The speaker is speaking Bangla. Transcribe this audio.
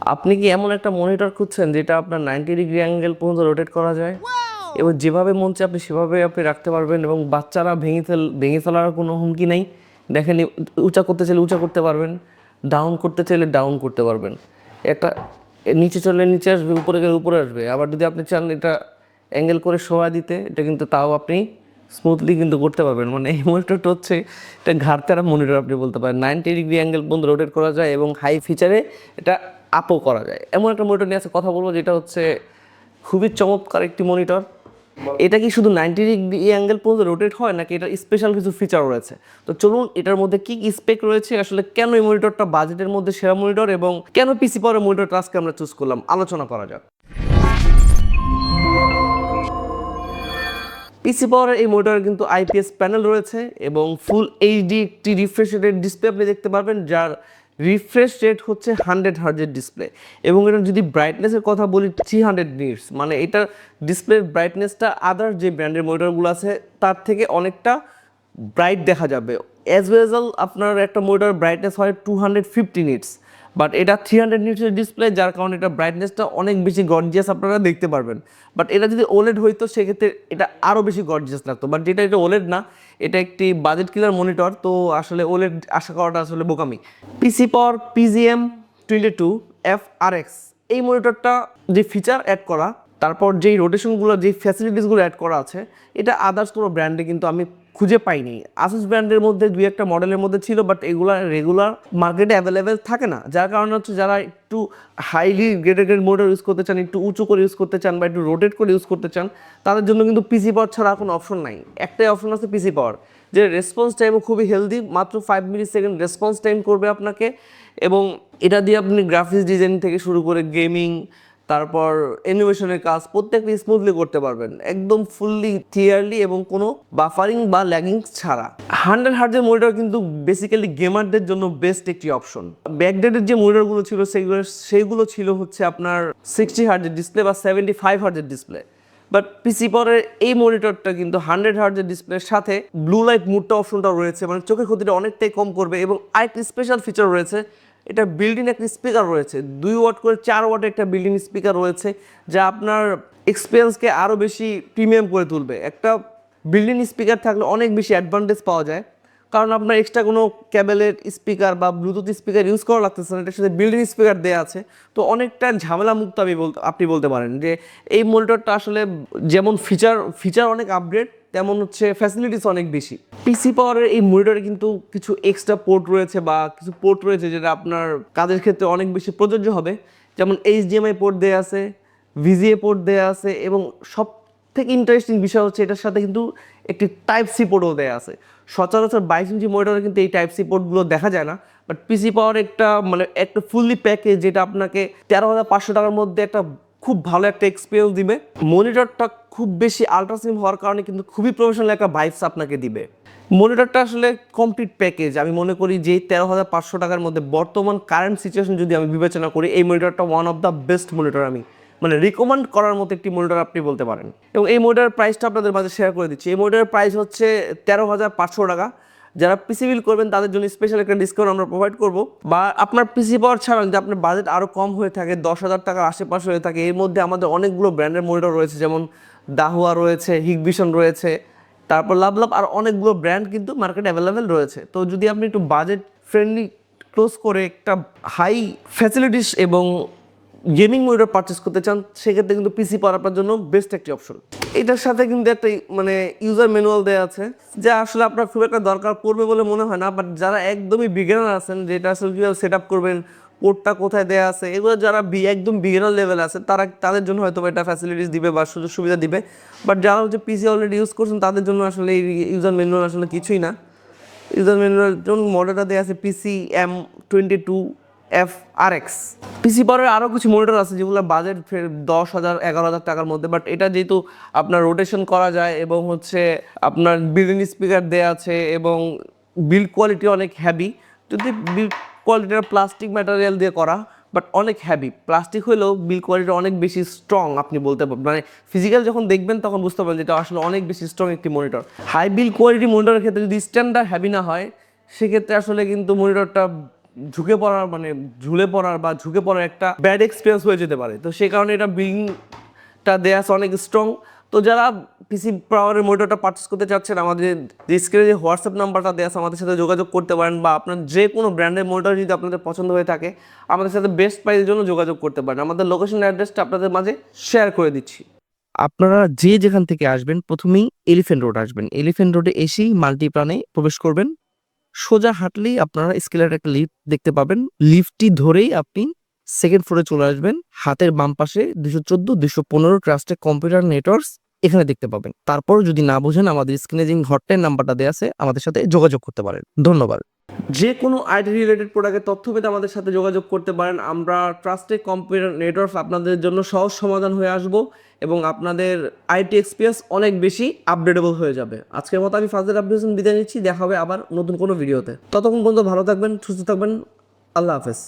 আপনি কি এমন একটা মনিটর খুঁজছেন যেটা আপনার নাইনটি ডিগ্রি অ্যাঙ্গেল পর্যন্ত রোটেট করা যায়? এবং যেভাবে মন চায় আপনি সেভাবে আপনি রাখতে পারবেন এবং বাচ্চারা ভেঙে ফেল, ভেঙে ফেলার কোনো হুমকি নেই। দেখেন উঁচা করতে চাইলে উঁচা করতে পারবেন ডাউন করতে চাইলে ডাউন করতে পারবেন। একটা নিচে চলে নিচে আসবে, উপরে গেলে উপরে আসবে। আবার যদি আপনি চান এটা অ্যাঙ্গেল করে শোয়া দিতে, এটা কিন্তু তাও আপনি স্মুথলি কিন্তু করতে পারবেন। মানে এই মনিটরটা হচ্ছে এটা ঘাড়তারা মনিটর আপনি বলতে পারেন। নাইনটি ডিগ্রি অ্যাঙ্গেল পর্যন্ত রোটেট করা যায় এবং হাই ফিচারে এটা আপও করা যায়। এমন একটা মনিটর নিয়ে আছে কথা বলব যেটা হচ্ছে খুবই চমৎকার একটি মনিটর এটা কি শুধু নাইনটি ডিগ্রি অ্যাঙ্গেল পর্যন্ত রোটেট হয় নাকি এটা স্পেশাল কিছু ফিচার রয়েছে? তো চলুন, এটার মধ্যে কি কি স্পেক রয়েছে, আসলে কেন এই মনিটরটা বাজেটের মধ্যে সেরা মনিটর এবং কেন পিসি পাওয়ার মনিটরটা আজকে আমরা চুজ করলাম? আলোচনা করা যাক। পিসি পাওয়ারের এই মনিটরে কিন্তু আইপিএস প্যানেল রয়েছে এবং ফুল এইচডি একটি রিফ্রেশ রেটের ডিসপ্লে আপনি দেখতে পারবেন, যার রিফ্রেশ রেট হচ্ছে হান্ড্রেড হার্জের ডিসপ্লে এবং এটা যদি ব্রাইটনেসের কথা বলি থ্রি হান্ড্রেড নিটস মানে এটা ডিসপ্লে ব্রাইটনেসটা আদার যে ব্র্যান্ডের মনিটরগুলো আছে, তার থেকে অনেকটা ব্রাইট দেখা যাবে। অ্যাজ ওয়েজাল আপনার একটা মনিটর ব্রাইটনেস হয় two hundred fifty nits but এটা থ্রি হান্ড্রেড নিটসের ডিসপ্লে যার কারণে এটা ব্রাইটনেসটা অনেক বেশি গর্জিয়াস আপনারা দেখতে পারবেন। বাট এটা যদি ওলেড হইতো, সেক্ষেত্রে এটা আরও বেশি গর্জিয়াস লাগতো। বাট যেটা এটা ওলেড না, এটা একটি বাজেট কিলার মনিটর তো আসলে ওলেড আশা করাটা আসলে বোকামি। পিসি পর PGM twenty two F R X এই মনিটরটা যে ফিচার অ্যাড করা, তারপর যেই রোটেশনগুলো যেই ফ্যাসিলিটিসগুলো অ্যাড করা আছে, এটা আদার্স কোনো ব্র্যান্ডে কিন্তু আমি খুঁজে পাইনি। আসুস ব্র্যান্ডের মধ্যে দুই একটা মডেলের মধ্যে ছিল বাট এগুলো রেগুলার মার্কেটে অ্যাভেলেবেল থাকে না। যার কারণে হচ্ছে যারা একটু হাইলি গ্রেডেড মোটর ইউজ করতে চান, একটু উঁচু করে ইউজ করতে চান বা একটু রোটেট করে ইউজ করতে চান, তাদের জন্য কিন্তু পিসি পাওয়ার ছাড়া কোনো অপশন নাই। একটাই অপশন আছে পিসি পাওয়ার যে রেসপন্স টাইমও খুবই হেলদি মাত্র five minute second response time করবে আপনাকে, এবং এটা দিয়ে আপনি গ্রাফিক্স ডিজাইন থেকে শুরু করে গেমিং তারপর অ্যানিমেশনের কাজ প্রত্যেকটা স্মুথলি করতে পারবেন। একদম ফুললি ক্লিয়ারলি এবং কোনো বাফারিং বা ল্যাগিং ছাড়া। হান্ড্রেড হার্জের মনিটর কিন্তু বেসিক্যালি গেমারদের জন্য বেস্ট একটি অপশন ব্যাকডেটের যে মনিটরগুলো ছিল সেগুলো সেইগুলো ছিল হচ্ছে আপনার সিক্সটি হার্জের ডিসপ্লে বা সেভেন্টি ফাইভ হার্জের ডিসপ্লে বাট পিসি পরের এই মনিটরটা কিন্তু হান্ড্রেড হার্জের ডিসপ্লের সাথে ব্লু লাইট মুডটা অপশনটা রয়েছে। মানে চোখের ক্ষতিটা অনেকটাই কম করবে এবং আরেকটি স্পেশাল ফিচার রয়েছে এটা বিল্ডিং একটা স্পিকার রয়েছে। দুই ওয়াট করে চার ওয়াটের একটা বিল্ডিং স্পিকার রয়েছে, যা আপনার এক্সপিরিয়েন্সকে আরও বেশি প্রিমিয়াম করে তুলবে। একটা বিল্ডিং স্পিকার থাকলে অনেক বেশি অ্যাডভান্টেজ পাওয়া যায়। কারণ আপনার এক্সট্রা কোনো ক্যাবেলের স্পিকার বা ব্লুটুথ স্পিকার ইউজ করা লাগতেছে না, এটার সাথে বিল্ডিং স্পিকার দেওয়া আছে। তো অনেকটা ঝামেলা মুক্ত আমি বলতে আপনি বলতে পারেন যে এই মনিটরটা আসলে যেমন ফিচার ফিচার অনেক আপগ্রেড তেমন হচ্ছে ফ্যাসিলিটিস অনেক বেশি। পিসি পাওয়ারের এই মনিটরে কিন্তু কিছু এক্সট্রা পোর্ট রয়েছে বা কিছু পোর্ট রয়েছে যেটা আপনার কাজের ক্ষেত্রে অনেক বেশি প্রযোজ্য হবে। যেমন এইচডিএমআই পোর্ট দেওয়া আছে ভিজিএ পোর্ট দেওয়া আছে এবং সব থেকে ইন্টারেস্টিং বিষয় হচ্ছে এটার সাথে কিন্তু একটি টাইপ সি পোর্টও দেওয়া আছে। সচরাচর বাইশ ইঞ্চি মনিটরে কিন্তু এই টাইপ সি পোর্টগুলো দেখা যায় না বাট পিসি পাওয়ার একটা মানে একটা ফুললি প্যাকেজ যেটা আপনাকে তেরো হাজার পাঁচশো টাকার মধ্যে একটা খুব ভালো একটা এক্সপিরিয়েন্স দিবে। মনিটরটা খুব বেশি আলট্রাসিম হওয়ার কারণে কিন্তু খুবই প্রফেশনাল একটা ভাইবস আপনাকে দিবে। মনিটরটা আসলে কমপ্লিট প্যাকেজ আমি মনে করি যে তেরো হাজার পাঁচশো টাকার মধ্যে বর্তমান কারেন্ট সিচুয়েশন যদি আমি বিবেচনা করি, এই মনিটরটা one of the best monitor আমি। মানে রিকমেন্ড করার মতো একটি মনিটর আপনি বলতে পারেন। এবং এই মনিটরের প্রাইসটা আপনাদের মাঝে শেয়ার করে দিচ্ছি। এই মনিটরের প্রাইস হচ্ছে তেরো হাজার পাঁচশো টাকা। যারা পিসি বিল করবেন, তাদের জন্য স্পেশাল একটা ডিসকাউন্ট আমরা প্রোভাইড করব। বা আপনার পিসি পাওয়ার ছাড়া যদি আপনার বাজেট আরও কম হয়ে থাকে, দশ হাজার টাকার আশেপাশে হয়ে থাকে, এর মধ্যে আমাদের অনেকগুলো ব্র্যান্ডের মনিটর রয়েছে, যেমন দাহুয়া রয়েছে হিগভিশন রয়েছে, তারপর লাভ লাভ আর অনেকগুলো ব্র্যান্ড কিন্তু মার্কেটে অ্যাভেলেবেল রয়েছে। তো যদি আপনি একটু বাজেট ফ্রেন্ডলি ক্লোজ করে একটা হাই ফ্যাসিলিটিস এবং গেমিং মনিটর পারচেস করতে চান, সেক্ষেত্রে কিন্তু পিসি পাওয়ার আপনার জন্য বেস্ট একটি অপশন এটার সাথে কিন্তু একটা মানে ইউজার ম্যানুয়াল দেওয়া আছে, যা আসলে আপনার খুব একটা দরকার পড়বে বলে মনে হয় না বাট যারা একদমই বিগিনার আছেন, যেটা আসলে কীভাবে সেট আপ করবেন পোর্টটা কোথায় দেওয়া আছে, এগুলো যারা বি, একদম বিগিনার লেভেল আছে, তারা, তাদের জন্য হয়তো এটা ফ্যাসিলিটিস দিবে বা সুযোগ সুবিধা দিবে বাট যারা হচ্ছে পিসি অলরেডি ইউজ করছেন, তাদের জন্য আসলে এই ইউজার ম্যানুয়াল আসলে কিছুই না। ইউজার ম্যানুয়াল মডেলটা দেওয়া আছে PC M twenty two F R X PC পাওয়ারের আরও কিছু মনিটর আছে যেগুলো বাজেট ফের দশ হাজার, এগারো হাজার টাকার মধ্যে বাট এটা যেহেতু আপনার রোটেশন করা যায় এবং হচ্ছে আপনার বিল্ডিং স্পিকার দেওয়া আছে এবং বিল্ড কোয়ালিটি অনেক হ্যাভি যদি বিল্ড কোয়ালিটিটা প্লাস্টিক ম্যাটেরিয়াল দিয়ে করা বাট অনেক হ্যাভি প্লাস্টিক হলেও বিল কোয়ালিটি অনেক বেশি স্ট্রং আপনি বলতে পারবেন মানে ফিজিক্যাল যখন দেখবেন তখন বুঝতে পারবেন যেটা আসলে অনেক বেশি স্ট্রং একটি মনিটর হাই বিল কোয়ালিটি মনিটরের ক্ষেত্রে যদি স্ট্যান্ডার্ড হ্যাভি না হয়, সেক্ষেত্রে আসলে কিন্তু মনিটরটা ঝুঁকে পড়ার মানে ঝুলে পড়ার বা ঝুঁকে পড়ার একটা ব্যাড এক্সপিরিয়েন্স হয়ে যেতে পারে। তো সেই কারণে এটা বিল্ডিংটা দেয়া আছে অনেক স্ট্রং তো যারা পিসি পাওয়ারের মোটরটা পারচেস করতে চাচ্ছেন, আমাদের স্ক্রিনে যে হোয়াটসঅ্যাপ নাম্বারটা দেওয়া আছে, আমাদের সাথে যোগাযোগ করতে পারেন বা আপনার যে কোনো ব্র্যান্ডের মোটর যদি আপনাদের পছন্দ হয়ে থাকে, আমাদের সাথে বেস্ট প্রাইসের জন্য যোগাযোগ করতে পারেন। আমাদের লোকেশন অ্যাড্রেসটা আপনাদের মাঝে শেয়ার করে দিচ্ছি। আপনারা যে যেখান থেকে আসবেন, প্রথমেই এলিফেন্ট রোড আসবেন। এলিফেন্ট রোডে এসেই মাল্টিপ্লানে প্রবেশ করবেন। সোজা হাঁটলেই আপনারা স্কেলের একটা লিফট দেখতে পাবেন। লিফটটি ধরেই আপনি সেকেন্ড ফ্লোরে চলে আসবেন। হাতের বাম পাশে দুশো চোদ্দ, দুশো পনেরো ট্রাস্টের কম্পিউটার নেটওয়ার্কস এখানে দেখতে পাবেন। তারপর যদি না বোঝেন, আমাদের স্ক্রিনে যে হটলাইন নাম্বারটা দেওয়া আছে, আমাদের সাথে যোগাযোগ করতে পারেন। ধন্যবাদ। যে কোনো আইটি রিলেটেড প্রোডাক্টের তথ্য পেতে আমাদের সাথে যোগাযোগ করতে পারেন। আমরা ট্রাস্টেড কম্পিউটার নেটওয়ার্ক আপনাদের জন্য সহজ সমাধান হয়ে আসব এবং আপনাদের আইটি এক্সপিরিয়েন্স অনেক বেশি আপডেটেবল হয়ে যাবে। আজকের মতো আমি ফাজল আপডেশন বিদায় নিচ্ছি। দেখা হবে আবার নতুন কোনো ভিডিওতে ততক্ষণ পর্যন্ত ভালো থাকবেন, সুস্থ থাকবেন। আল্লাহ হাফেজ।